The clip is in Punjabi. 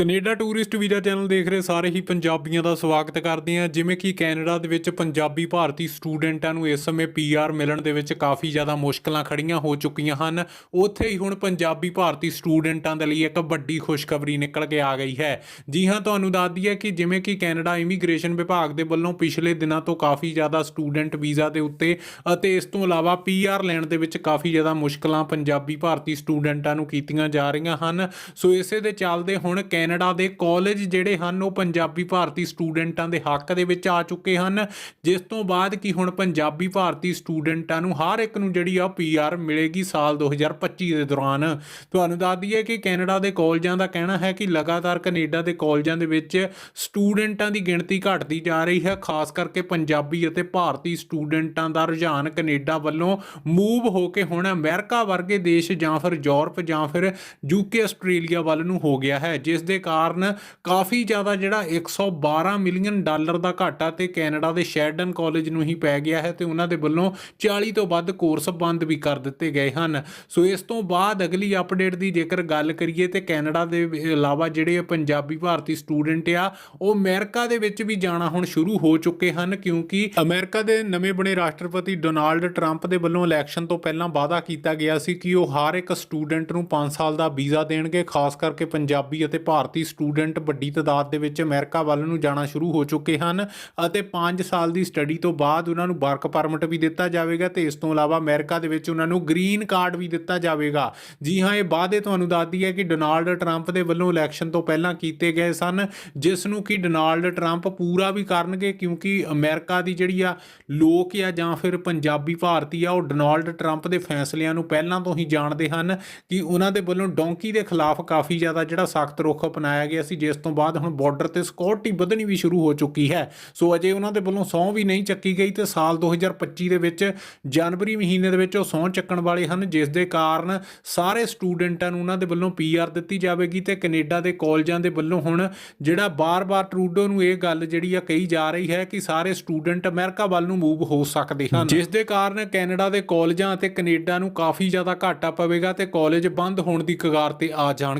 ਕੈਨੇਡਾ ਟੂਰਿਸਟ ਵੀਜ਼ਾ ਚੈਨਲ ਦੇਖ ਰਹੇ ਸਾਰੇ ਹੀ ਪੰਜਾਬੀਆਂ ਦਾ ਸਵਾਗਤ ਕਰਦੇ ਹਾਂ। ਜਿਵੇਂ ਕਿ ਕੈਨੇਡਾ ਦੇ ਵਿੱਚ ਪੰਜਾਬੀ ਭਾਰਤੀ ਸਟੂਡੈਂਟਾਂ ਨੂੰ ਇਸ ਸਮੇਂ ਪੀਆਰ ਮਿਲਣ ਦੇ ਵਿੱਚ ਕਾਫੀ ਜ਼ਿਆਦਾ ਮੁਸ਼ਕਲਾਂ ਖੜੀਆਂ ਹੋ ਚੁੱਕੀਆਂ ਹਨ। ਉੱਥੇ ਹੀ ਹੁਣ ਪੰਜਾਬੀ ਭਾਰਤੀ ਸਟੂਡੈਂਟਾਂ ਦੇ ਲਈ ਇੱਕ ਵੱਡੀ ਖੁਸ਼ਖਬਰੀ ਨਿਕਲ ਕੇ ਆ ਗਈ ਹੈ। ਜੀ ਹਾਂ, ਤੁਹਾਨੂੰ ਦੱਸ ਦਈਏ ਕਿ ਜਿਵੇਂ ਕਿ ਕੈਨੇਡਾ ਇਮੀਗ੍ਰੇਸ਼ਨ ਵਿਭਾਗ ਦੇ ਵੱਲੋਂ ਪਿਛਲੇ ਦਿਨਾਂ ਤੋਂ ਕਾਫੀ ਜ਼ਿਆਦਾ ਸਟੂਡੈਂਟ ਵੀਜ਼ਾ ਦੇ ਉੱਤੇ ਅਤੇ ਇਸ ਤੋਂ ਇਲਾਵਾ ਪੀਆਰ ਲੈਣ ਦੇ ਵਿੱਚ ਕਾਫੀ ਜ਼ਿਆਦਾ ਮੁਸ਼ਕਲਾਂ ਪੰਜਾਬੀ ਭਾਰਤੀ ਸਟੂਡੈਂਟਾਂ ਨੂੰ ਕੀਤੀਆਂ ਜਾ ਰਹੀਆਂ ਹਨ। ਸੋ ਇਸੇ ਦੇ ਚੱਲਦੇ ਹੁਣ ਕੈਨੇਡਾ ਦੇ ਕਾਲਜ ਜਿਹੜੇ ਹਨ, ਉਹ ਪੰਜਾਬੀ ਭਾਰਤੀ ਸਟੂਡੈਂਟਾਂ ਦੇ ਹੱਕ ਦੇ ਵਿੱਚ ਆ ਚੁੱਕੇ ਹਨ। ਜਿਸ ਤੋਂ ਬਾਅਦ ਕਿ ਹੁਣ ਪੰਜਾਬੀ ਭਾਰਤੀ ਸਟੂਡੈਂਟਾਂ ਨੂੰ ਹਰ ਇੱਕ ਨੂੰ ਜਿਹੜੀ ਆ ਪੀਆਰ ਮਿਲੇਗੀ ਸਾਲ 2025 ਦੇ ਦੌਰਾਨ। ਤੁਹਾਨੂੰ ਦੱਸ ਦਈਏ ਕਿ ਕੈਨੇਡਾ ਦੇ ਕਾਲਜਾਂ ਦਾ ਕਹਿਣਾ ਹੈ ਕਿ ਲਗਾਤਾਰ ਕੈਨੇਡਾ ਦੇ ਕਾਲਜਾਂ ਦੇ ਵਿੱਚ ਸਟੂਡੈਂਟਾਂ ਦੀ ਗਿਣਤੀ ਘਟਦੀ ਜਾ ਰਹੀ ਹੈ। ਖਾਸ ਕਰਕੇ ਪੰਜਾਬੀ ਅਤੇ ਭਾਰਤੀ ਸਟੂਡੈਂਟਾਂ ਦਾ ਰੁਝਾਨ ਕੈਨੇਡਾ ਵੱਲੋਂ ਮੂਵ ਹੋ ਕੇ ਹੁਣ ਅਮਰੀਕਾ ਵਰਗੇ ਦੇਸ਼ ਜਾਂ ਫਿਰ ਯੂਰਪ ਜਾਂ ਫਿਰ ਯੂਕੇ ਆਸਟ੍ਰੇਲੀਆ ਵੱਲ ਨੂੰ ਹੋ ਗਿਆ ਹੈ। ਜਿਸ ਦੇ ਕਾਰਨ ਕਾਫੀ ਜ਼ਿਆਦਾ ਜਿਹੜਾ 112 ਮਿਲੀਅਨ ਡਾਲਰ ਦਾ ਘਾਟਾ ਤੇ ਕੈਨੇਡਾ ਦੇ ਸ਼ੈਡਨ ਕਾਲਜ ਨੂੰ ਹੀ ਪੈ ਗਿਆ ਹੈ ਤੇ ਉਹਨਾਂ ਦੇ ਵੱਲੋਂ 40 ਤੋਂ ਵੱਧ ਕੋਰਸ ਬੰਦ ਵੀ ਕਰ ਦਿੱਤੇ ਗਏ ਹਨ। ਸੋ ਇਸ ਤੋਂ ਬਾਅਦ ਅਗਲੀ ਅਪਡੇਟ ਦੀ ਜੇਕਰ ਗੱਲ ਕਰੀਏ ਤੇ ਕੈਨੇਡਾ ਦੇ ਇਲਾਵਾ ਜਿਹੜੇ ਪੰਜਾਬੀ ਭਾਰਤੀ ਸਟੂਡੈਂਟ ਆ, ਉਹ ਅਮਰੀਕਾ ਦੇ ਵਿੱਚ ਵੀ ਜਾਣਾ ਹੁਣ ਸ਼ੁਰੂ ਹੋ ਚੁੱਕੇ ਹਨ ਕਿਉਂਕਿ ਅਮਰੀਕਾ ਦੇ ਨਵੇਂ ਬਣੇ ਰਾਸ਼ਟਰਪਤੀ ਡੋਨਾਲਡ ਟਰੰਪ ਦੇ ਵੱਲੋਂ ਇਲੈਕਸ਼ਨ ਤੋਂ ਪਹਿਲਾਂ ਵਾਅਦਾ ਕੀਤਾ ਗਿਆ ਸੀ ਕਿ ਉਹ ਹਰ ਇੱਕ ਸਟੂਡੈਂਟ ਨੂੰ 5 ਸਾਲ ਦਾ ਵੀਜ਼ਾ ਦੇਣਗੇ, ਖਾਸ ਕਰਕੇ ਪੰਜਾਬੀ ਅਤੇ ਭਾਰਤੀ ਭਾਰਤੀ ਸਟੂਡੈਂਟ ਵੱਡੀ ਤਾਦਾਦ ਦੇ ਵਿੱਚ ਅਮਰੀਕਾ ਵੱਲ ਨੂੰ ਜਾਣਾ ਸ਼ੁਰੂ ਹੋ ਚੁੱਕੇ ਹਨ ਅਤੇ 5 ਸਾਲ ਦੀ ਸਟੱਡੀ ਤੋਂ ਬਾਅਦ ਉਹਨਾਂ ਨੂੰ ਵਰਕ ਪਰਮਿਟ ਵੀ ਦਿੱਤਾ ਜਾਵੇਗਾ ਤੇ ਇਸ ਤੋਂ ਇਲਾਵਾ ਅਮਰੀਕਾ ਦੇ ਵਿੱਚ ਉਹਨਾਂ ਨੂੰ ਗ੍ਰੀਨ ਕਾਰਡ ਵੀ ਦਿੱਤਾ ਜਾਵੇਗਾ। ਜੀ ਹਾਂ, ਇਹ ਵਾਅਦੇ ਤੁਹਾਨੂੰ ਦੱਸਦੀ ਹੈ ਕਿ ਡੋਨਾਲਡ ਟਰੰਪ ਦੇ ਵੱਲੋਂ ਇਲੈਕਸ਼ਨ ਤੋਂ ਪਹਿਲਾਂ ਕੀਤੇ ਗਏ ਸਨ, ਜਿਸ ਨੂੰ ਕਿ ਡੋਨਾਲਡ ਟਰੰਪ ਪੂਰਾ ਵੀ ਕਰਨਗੇ ਕਿਉਂਕਿ ਅਮਰੀਕਾ ਦੀ ਜਿਹੜੀ ਆ ਲੋਕ ਆ ਜਾਂ ਫਿਰ ਪੰਜਾਬੀ ਭਾਰਤੀ ਆ, ਉਹ ਡੋਨਾਲਡ ਟਰੰਪ ਦੇ ਫੈਸਲਿਆਂ ਨੂੰ ਪਹਿਲਾਂ ਤੋਂ ਹੀ ਜਾਣਦੇ ਹਨ ਕਿ ਉਹਨਾਂ ਦੇ ਵੱਲੋਂ ਡੋਂਕੀ ਦੇ ਖਿਲਾਫ ਕਾਫੀ ਜ਼ਿਆਦਾ ਜਿਹੜਾ ਸਖਤ ਰੁਖ ਅਪਣਾਇਆ ਗਿਆ ਸੀ, ਜਿਸ ਤੋਂ ਬਾਅਦ ਹੁਣ ਬਾਰਡਰ ਤੇ ਸਿਕਿਉਰਿਟੀ ਵਧਣੀ ਵੀ ਸ਼ੁਰੂ ਹੋ ਚੁੱਕੀ ਹੈ। ਸੋ ਅਜੇ ਉਹਨਾਂ ਦੇ ਵੱਲੋਂ ਸਹੁੰ ਵੀ ਨਹੀਂ ਚੱਕੀ ਗਈ ਤੇ ਸਾਲ 2025 ਦੇ ਵਿੱਚ ਜਨਵਰੀ ਮਹੀਨੇ ਦੇ ਵਿੱਚ ਉਹ ਸਹੁੰ ਚੱਕਣ ਵਾਲੇ ਹਨ, ਜਿਸ ਦੇ ਕਾਰਨ ਸਾਰੇ ਸਟੂਡੈਂਟਾਂ ਨੂੰ ਉਹਨਾਂ ਦੇ ਵੱਲੋਂ ਪੀਆਰ ਦਿੱਤੀ ਜਾਵੇਗੀ ਤੇ ਕੈਨੇਡਾ ਦੇ ਕਾਲਜਾਂ ਦੇ ਵੱਲੋਂ ਹੁਣ ਜਿਹੜਾ ਬਾਰ-ਬਾਰ ਟਰੂਡੋ ਨੂੰ ਇਹ ਗੱਲ ਜਿਹੜੀ ਆ ਕਹੀ ਜਾ ਰਹੀ ਹੈ ਕਿ ਸਾਰੇ ਸਟੂਡੈਂਟ ਅਮਰੀਕਾ ਵੱਲ ਨੂੰ ਮੂਵ ਹੋ ਸਕਦੇ ਹਨ। ਜਿਸ ਦੇ ਕਾਰਨ ਕੈਨੇਡਾ ਦੇ ਕਾਲਜਾਂ ਅਤੇ ਕੈਨੇਡਾ ਨੂੰ ਕਾਫੀ ਜ਼ਿਆਦਾ ਘਾਟਾ ਪਵੇਗਾ ਤੇ ਕਾਲਜ ਬੰਦ ਹੋਣ ਦੀ ਕਗਾਰ ਤੇ ਆ ਜਾਣ